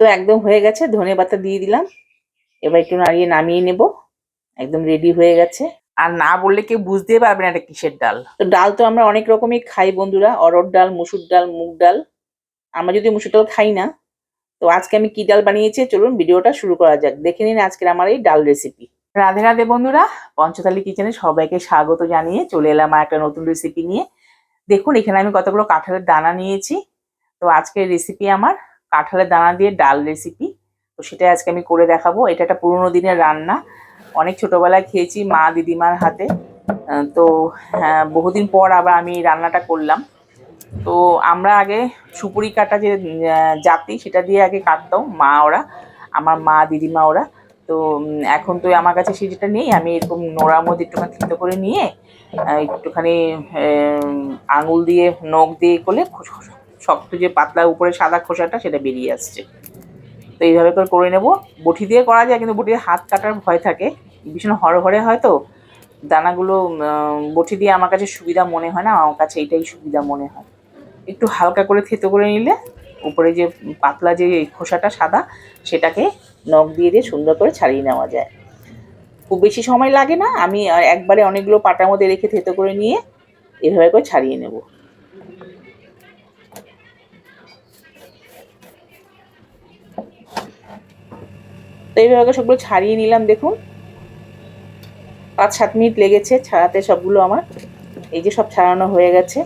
তো একদম হয়ে গেছে ধনে পাতা দিয়ে দিলাম। এবার একটু নাড়িয়ে নামিয়ে নেব। একদম রেডি হয়ে গেছে। আর না বললে কেউ বুঝতেই পারবে না এটা কিসের ডাল। তো ডাল তো আমরা অনেক রকমই খাই বন্ধুরা অরহর ডাল মুসুর ডাল মুগ ডাল। আমরা যদি মুসুর ডাল খাই না তো আজকে আমি কি ডাল বানিয়েছি চলুন ভিডিওটা শুরু করা যাক। দেখে নিন আজকের আমার এই ডাল রেসিপি রাধে রাধে বন্ধুরা পঞ্চতালি কিচেনে সবাইকে স্বাগত জানিয়ে চলে এলাম আর একটা নতুন রেসিপি নিয়ে। দেখুন এখানে আমি কতগুলো কাঁঠালের দানা নিয়েছি। তো আজকের রেসিপি আমার কাঁঠালের দানা দিয়ে ডাল রেসিপি তো সেটাই আজকে আমি করে দেখাবো। এটা একটা পুরোনো দিনের রান্না। অনেক ছোটোবেলায় খেয়েছি মা দিদিমার হাতে। তো হ্যাঁ, বহুদিন পর আবার আমি রান্নাটা করলাম। তো আমরা আগে সুপুরি কাটা যে জাতি সেটা দিয়ে আগে কাটতাম মা ওরা আমার মা দিদিমা ওরা। তো এখন তো আমার কাছে সেটা নেই আমি এরকম নোড়ার মধ্যে একটুখানি থেতো করে নিয়ে একটুখানি আঙুল দিয়ে নখ দিয়ে করলে শক্ত যে পাতলা উপরে সাদা খোসাটা সেটা বেরিয়ে আসছে। তো এইভাবে করে করে নেব। বটি দিয়ে করা যায়, কিন্তু বটি দিয়ে হাত কাটার ভয় থাকে। ভীষণ হরহরে হয় তো। দানাগুলো বটি দিয়ে আমার কাছে সুবিধা মনে হয় না, আমার কাছে এটাই সুবিধা মনে হয়। একটু হালকা করে থেতো করে নিলে উপরে যে পাতলা যে খোসাটা সাদা, সেটাকে নখ দিয়ে দিয়ে সুন্দর করে ছাড়িয়ে নেওয়া যায়। খুব বেশি সময় লাগে না, আমি একবারে অনেকগুলো পাটার মধ্যে রেখে থেতো করে নিয়ে এভাবে করে ছাড়িয়ে নেব। তো এইভাবে সবগুলো ছাড়িয়ে নিলাম, দেখুন। পাঁচ সাত মিনিট লেগেছে ছাড়াতে সবগুলো আমার। এই যে সব ছাড়ানো হয়ে গেছে।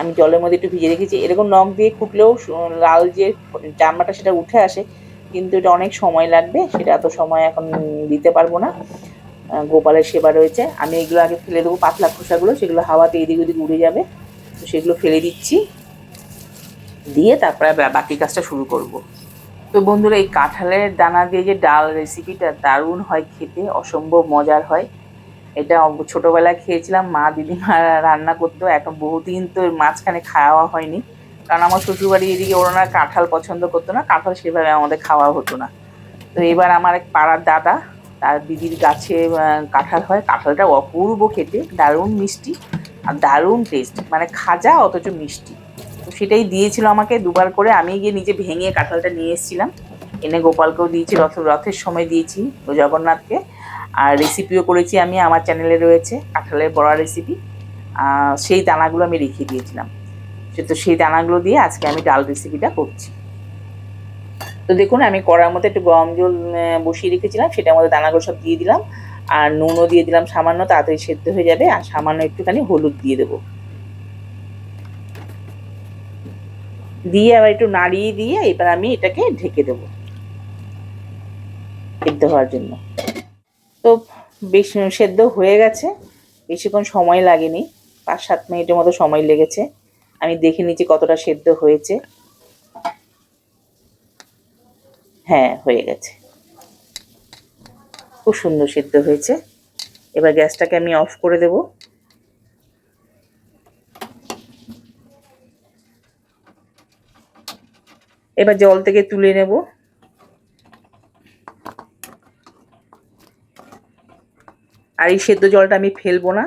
আমি জলের মধ্যে একটু ভিজে রেখেছি। এরকম নখ দিয়ে খুঁটলেও লাল যে চামড়াটা সেটা উঠে আসে, কিন্তু এটা অনেক সময় লাগবে। সেটা এত সময় এখন দিতে পারব না। গোপালের সেবা রয়েছে। আমি এগুলো আগে ফেলে দেবো, পাতলা খোসাগুলো। সেগুলো হাওয়াতে এদিক ওদিক উড়ে যাবে। তো সেগুলো ফেলে দিচ্ছি। দিয়ে তারপরে বাকি কাজটা শুরু করব। তো বন্ধুরা, এই কাঁঠালের দানা দিয়ে যে ডাল রেসিপিটা দারুণ হয় খেতে, অসম্ভব মজার হয়। এটা ছোটোবেলায় খেয়েছিলাম, মা দিদিমা রান্না করতো, এখন বহুদিন তো মাঝখানে খাওয়া হয়নি। কারণ আমার শ্বশুরবাড়ি এদিকে ওরা কাঁঠাল পছন্দ করতো না, কাঁঠাল সেভাবে আমাদের খাওয়া হতো না। তো এবার আমার এক পাড়ার দাদা, তার দিদির গাছে কাঁঠাল হয়। কাঁঠালটা অপূর্ব খেতে, দারুণ মিষ্টি আর দারুণ টেস্ট মানে খাজা অথচ মিষ্টি। সেটাই দিয়েছিল আমাকে। দুবার করে আমি গিয়ে নিজে ভেঙে কাঁঠালটা নিয়ে এসেছিলাম। এনে গোপালকেও দিয়েছি, রথ রথের সময় দিয়েছি জগন্নাথকে। আর রেসিপিও করেছি আমি, আমার চ্যানেলে রয়েছে কাঁঠালের বড়া রেসিপি সেই দানাগুলো আমি রেখে দিয়েছিলাম। তো সেই দানাগুলো দিয়ে আজকে আমি ডাল রেসিপিটা করছি। তো দেখুন, আমি কড়ার মধ্যে একটু গরম জল বসিয়ে রেখেছিলাম, সেটার মধ্যে দানাগুলো সব দিয়ে দিলাম। আর নুনও দিয়ে দিলাম, সামান্য, তাড়াতাড়ি সেদ্ধ হয়ে যাবে। আর সামান্য একটুখানি হলুদ দিয়ে দেবো। দিয়ে আবার একটু নাড়িয়ে দিয়ে এবার আমি এটাকে ঢেকে দেবো সেদ্ধ হওয়ার জন্য। তো বেশ সেদ্ধ হয়ে গেছে। বেশিক্ষণ সময় লাগেনি। পাঁচ, সাত মিনিটের মতো সময় লেগেছে। আমি দেখে নিচ্ছি কতটা সেদ্ধ হয়েছে। হ্যাঁ হয়ে গেছে। খুব সুন্দর সেদ্ধ হয়েছে। এবার গ্যাসটাকে আমি অফ করে দেব। এবার জল থেকে তুলে নেব। আর এই সেদ্ধ জলটা আমি ফেলব না,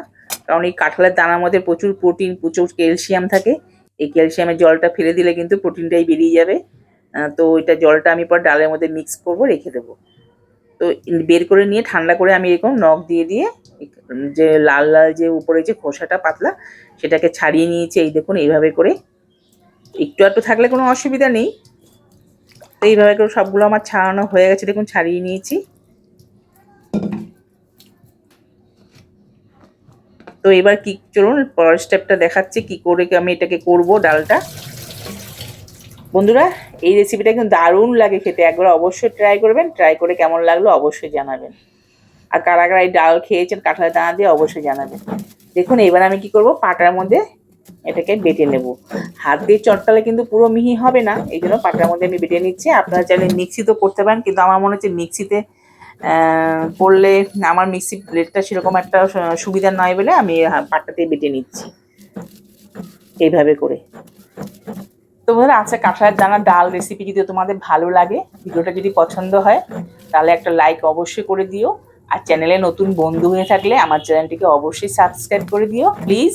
কারণ এই কাঁঠালের দানার মধ্যে প্রচুর প্রোটিন, প্রচুর ক্যালসিয়াম থাকে। এই ক্যালসিয়ামের জলটা ফেলে দিলে কিন্তু প্রোটিনটাই বেরিয়ে যাবে। তো এটা জলটা আমি পর ডালের মধ্যে মিক্স করব, রেখে দেবো। তো বের করে নিয়ে ঠান্ডা করে আমি এরকম নখ দিয়ে দিয়ে যে লাল লাল যে উপরে যে খোসাটা পাতলা, সেটাকে ছাড়িয়ে নিয়েছি। এই দেখুন, এইভাবে করে। একটু একটু থাকলে কোনো অসুবিধা নেই। তো এইভাবে করে সবগুলো আমার ছাড়ানো হয়ে গেছে। দেখুন, ছাড়িয়ে নিয়েছি। তো এবার কি, চলুন পরের স্টেপটা দেখাচ্ছি, কি করে আমি এটাকে করব ডালটা। বন্ধুরা, এই রেসিপিটা কিন্তু দারুণ লাগে খেতে। একবার অবশ্যই ট্রাই করবেন ট্রাই করে কেমন লাগল অবশ্যই জানাবেন। আর কারা কারা এই ডাল খেয়েছেন কাঁঠালের দানা দিয়ে অবশ্যই জানাবেন। দেখুন, এবার আমি কি করব, পাটার মধ্যে এটাকে বেটে নেব। হাত দিয়ে চটকালে কিন্তু পুরো মিহি হবে না, এই জন্য পাটার মধ্যে আমি বেটে নিচ্ছি। আপনারা চাইলে মিক্সিতেও করতে পারেন, কিন্তু আমার মনে হচ্ছে মিক্সিতে করলে আমার মিক্সি ব্লেডটা সেরকম একটা সুবিধা নয় বলে আমি পাটাতেই বেটে নিচ্ছি। এইভাবে করে। তো বন্ধুরা, আজকে কাঁঠালের দানা ডাল রেসিপি যদি তোমাদের ভালো লাগে, ভিডিওটা যদি পছন্দ হয়, তাহলে একটা লাইক অবশ্যই করে দিও। আর চ্যানেলে নতুন বন্ধু হয়ে থাকলে আমার চ্যানেলটিকে অবশ্যই সাবস্ক্রাইব করে দিও। প্লিজ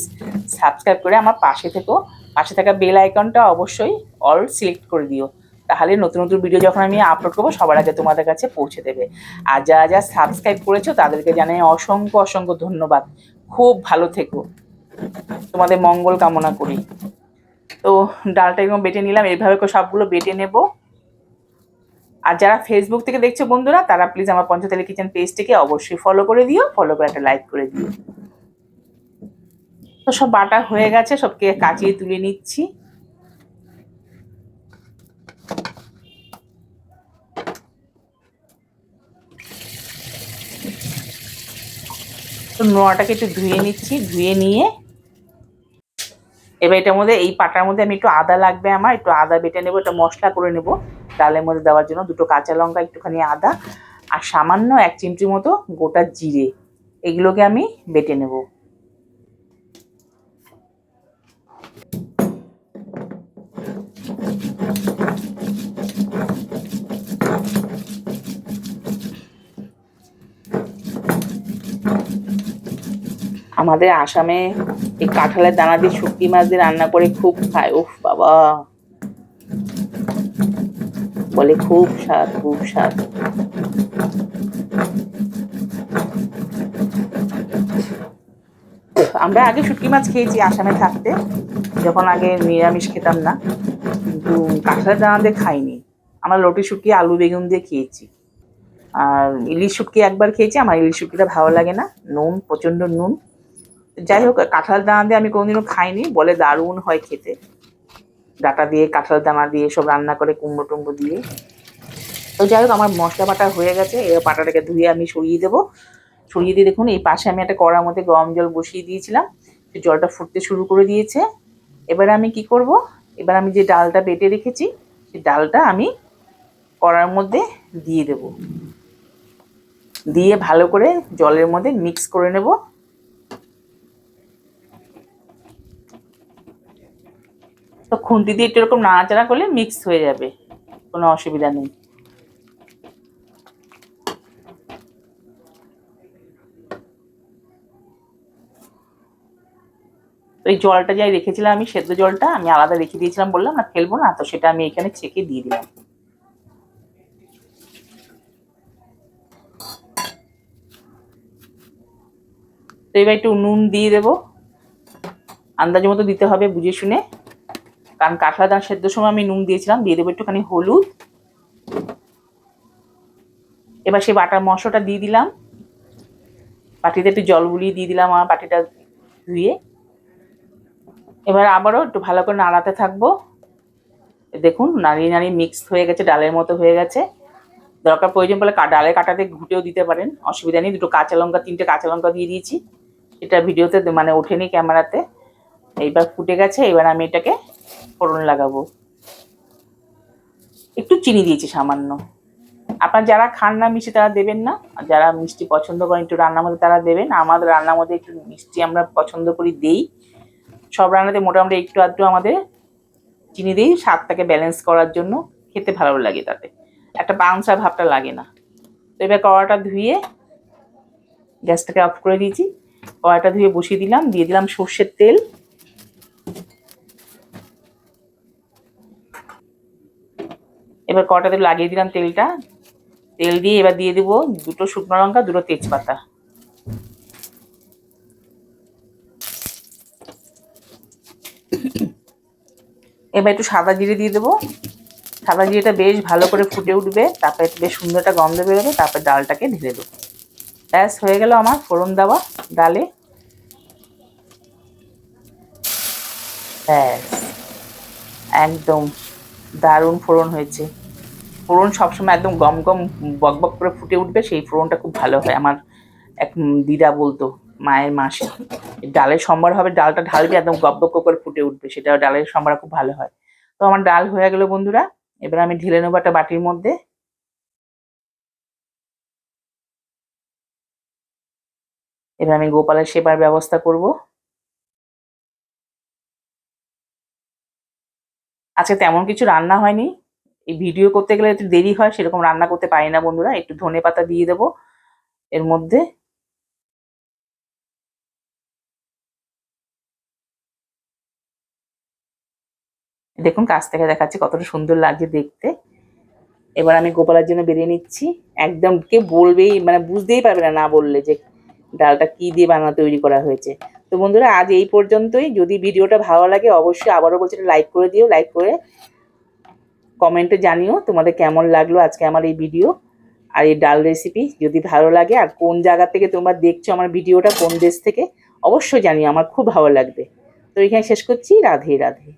সাবস্ক্রাইব করে আমার পাশে থেকো। পাশে থাকা বেল আইকনটা অবশ্যই অল সিলেক্ট করে দিও। তাহলে নতুন নতুন ভিডিও যখন আমি আপলোড করব, সবার আগে তোমাদের কাছে পৌঁছে দেবে। আর যারা যারা সাবস্ক্রাইব করেছ, তাদেরকে জানাই অসংখ্য অসংখ্য ধন্যবাদ। খুব ভালো থেকো। তোমাদের মঙ্গল কামনা করি। তো ডালটা এরকম বেটে নিলাম এইভাবে সবগুলো বেটে নেব। আর যারা ফেসবুক থেকে দেখছ বন্ধুরা, তারা প্লিজ আমার পঞ্চতালি কিচেন পেজটিকে অবশ্যই ফলো করে দিও ফলো করে একটা লাইক করে দিও। তো সব বাটা হয়ে গেছে, সবকে কাচিয়ে তুলে নিচ্ছি। তো নোড়াটাকে একটু ধুয়ে নিচ্ছি, ধুয়ে নিয়ে। এবার এটার মধ্যে, এই পাটার মধ্যে আমি একটু আদা লাগবে আমার, একটু আদা বেটে নেব এটা মশলা করে নেব। ডালের মধ্যে দেওয়ার জন্য দুটো কাঁচা লঙ্কা, একটুখানি আদা আর সামান্য এক চিমটি মতো গোটা জিরে। এগুলোকে আমি বেটে নেব। আমাদের আসামে এই কাঁঠালের দানা দিয়ে শুটকি মাছ দিয়ে রান্না করে খুব খায়। উফ বাবা! বলে খুব স্বাদ খুব স্বাদ। আমরা আগে শুটকি মাছ খেয়েছি আসামে থাকতে, যখন আগে নিরামিষ খেতাম না, কিন্তু কাঁঠালের দানা দিয়ে খাইনি। আমরা লটি শুটকি, আলু বেগুন দিয়ে খেয়েছি। আর ইলিশ শুটকি একবার খেয়েছি, আমার ইলিশ শুটকিটা ভালো লাগে না, নুন, প্রচণ্ড নুন। যাই হোক কাঁঠাল দানা দিয়ে আমি কোনোদিনও খাইনি, বলে দারুণ হয় খেতে। ডাটা দিয়ে, কাঁঠাল দানা দিয়ে, সব রান্না করে, কুমড়ো টুমড়ো দিয়ে। তো যাই হোক, আমার মশলা বাটা হয়ে গেছে। এবার পাটাটাকে ধুয়ে আমি সরিয়ে দেবো। সরিয়ে দিয়ে দেখুন, এই পাশে আমি একটা কড়ার মধ্যে গরম জল বসিয়ে দিয়েছিলাম। জলটা ফুটতে শুরু করে দিয়েছে। এবার আমি কি করব? এবার আমি যে ডালটা বেটে রেখেছি সেই ডালটা আমি কড়ার মধ্যে দিয়ে দেব। দিয়ে ভালো করে জলের মধ্যে মিক্স করে নেব। তো খুন্তি দিয়ে একটু এরকম নাড়াচাড়া করলে মিক্স হয়ে যাবে, কোনো অসুবিধা নেই। এই জলটা যাই রেখেছিলাম, আমি সেদ্ধ জলটা আমি আলাদা রেখে দিয়েছিলাম, বললাম, না, ফেলব না। তো সেটা আমি এখানে ছেঁকে দিয়ে দিলাম। তো এবার একটু নুন দিয়ে দেবো। আন্দাজ মতো দিতে হবে বুঝে শুনে। কারণ কাঁঠালা দানা সেদ্ধ সময় আমি নুন দিয়েছিলাম, দিয়ে দেবো একটুখানি হলুদ। এবার সেই বাটার মশলাটা দিয়ে দিলাম। বাটিতে একটু জল গুলিয়ে দিয়ে দিলাম আমার বাটিটা ধুয়ে। এবার আবারও একটু ভালো করে নাড়াতে থাকব। দেখুন, নাড়িয়ে নাড়িয়ে মিক্সড হয়ে গেছে, ডালের মতো হয়ে গেছে। দরকার প্রয়োজন কা- ডালের কাটাতে ঘুটেও দিতে পারেন, অসুবিধা নেই। দুটো কাঁচা লঙ্কা, তিনটে কাঁচা লঙ্কা দিয়ে দিয়েছি। এটা ভিডিওতে মানে ওঠেনি ক্যামেরাতে। এইবার ফুটে গেছে, এবার আমি এটাকে ফোড়ন লাগাবো। একটু চিনি দিয়েছি সামান্য। আপনার যারা খান না মিষ্টি, তারা দেবেন না। যারা মিষ্টি পছন্দ করেন, একটু রান্নার মধ্যে তারা দেবেন। আমাদের রান্নার মধ্যে একটু মিষ্টি আমরা পছন্দ করি, দেই। সব রান্নাতে মোটামুটি একটু আধটু আমাদের চিনি দিই, স্বাদটাকে ব্যালেন্স করার জন্য। খেতে ভালো লাগে তাতে। একটা পাংচা ভাবটা লাগে না। তো এবার কড়াটা ধুয়ে গ্যাসটাকে অফ করে দিয়েছি। কড়াটা ধুয়ে বসিয়ে দিলাম, দিয়ে দিলাম সর্ষের তেল। এবার কটাতে লাগিয়ে দিলাম তেলটা। তেল দিয়ে এবার দিয়ে দেবো দুটো শুকনো লঙ্কা, দুটো তেজপাতা। এবার একটু সাদা জিরে দিয়ে দেবো। সাদা জিরেটা বেশ ভালো করে ফুটে উঠবে, তারপরে বেশ সুন্দর একটা গন্ধ বেরোবে, তারপর ডালটাকে ঢেলে দেবো। ব্যাস, হয়ে গেল আমার ফোড়ন দেওয়া ডালে। ব্যাস, একদম। দারুণ ফোড়ন হয়েছে। ফোড়ন সবসময় একদম গম গম বক বক করে ফুটে উঠবে, সেই ফোড়নটা খুব ভালো হয়। আমার এক দিদা বলতো, মায়ের মাসে, ডালের সম্বার হবে, ডালটা ঢালবে, একদম গপ গপ করে ফুটে উঠবে, সেটা ডালের সম্বার খুব ভালো হয়। তো আমার ডাল হয়ে গেল বন্ধুরা, এবার আমি ঢেলে নেব একটা বাটির মধ্যে। এবার আমি গোপালের সেবার ব্যবস্থা করব। আজকে তেমন কিছু রান্না হয়নি। এই ভিডিও করতে গেলে একটু দেরি হয়, সেরকম রান্না করতে পারি না বন্ধুরা। একটু ধনে পাতা দিয়ে দেবো। এর মধ্যে দেখুন, কাছ থেকে দেখাচ্ছি কতটা সুন্দর লাগছে দেখতে। এবার আমি গোপালের জন্য বেরিয়ে নিচ্ছি। একদম কে বলবেই মানে বুঝতেই পারবে না না বললে যে ডালটা কি দিয়ে বানানো, তৈরি করা হয়েছে। তো বন্ধুরা, আজ এই পর্যন্তই। যদি ভিডিওটা ভালো লাগে, অবশ্যই আবারও বলছি লাইক করে দিও লাইক করে কমেন্টে জানিও তোমাদের কেমন লাগল আজকে আমার এই ভিডিও আর এই ডাল রেসিপি যদি ভালো লাগে আর কোন জায়গা থেকে তোমরা দেখছ আমার ভিডিওটা কোন দেশ থেকে, অবশ্যই জানিও, আমার খুব ভালো লাগবে। তো এখানে শেষ করছি। রাধে রাধে।